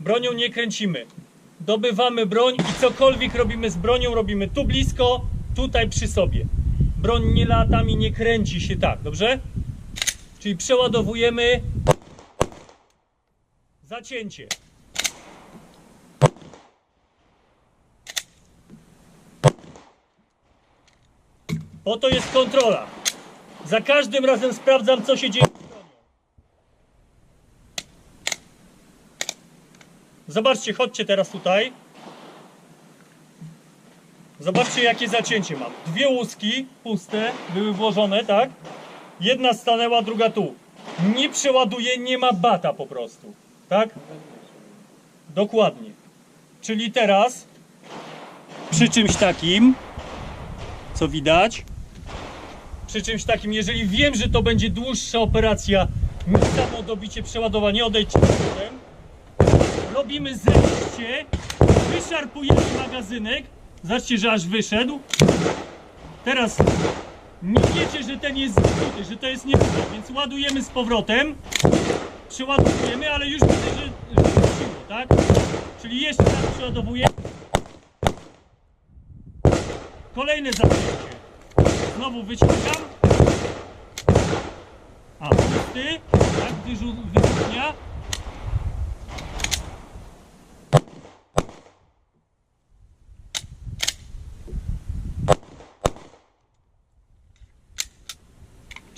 bronią nie kręcimy. Dobywamy broń i cokolwiek robimy z bronią, robimy tu blisko, tutaj przy sobie. Broń nie latami nie kręci się tak, dobrze? Czyli przeładowujemy zacięcie. Po to jest kontrola. Za każdym razem sprawdzam, co się dzieje. z bronią. Zobaczcie, chodźcie teraz tutaj. Zobaczcie, jakie zacięcie mam. Dwie łuski puste były włożone, tak? Jedna stanęła, druga tu. Nie przeładuje, nie ma bata po prostu. Tak? Dokładnie. Czyli teraz przy czymś takim, co widać, przy czymś takim, jeżeli wiem, że to będzie dłuższa operacja niż samo dobicie przeładowanie, odejdźcie potem. Robimy zejście, wyszarpujemy magazynek. Zobaczcie, że aż wyszedł. Teraz nie wiecie, że ten jest zbity, że to jest niepewne, więc ładujemy z powrotem. Przeładowujemy, ale już widzę, że, wróciło, tak? Czyli jeszcze raz przeładowuję. Kolejne zapięcie. Znowu wyciągam. A, pusty, tak, wyrzut, wyrzutnia.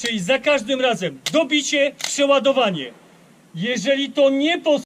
Czyli za każdym razem dobicie, przeładowanie. Jeżeli to nie pos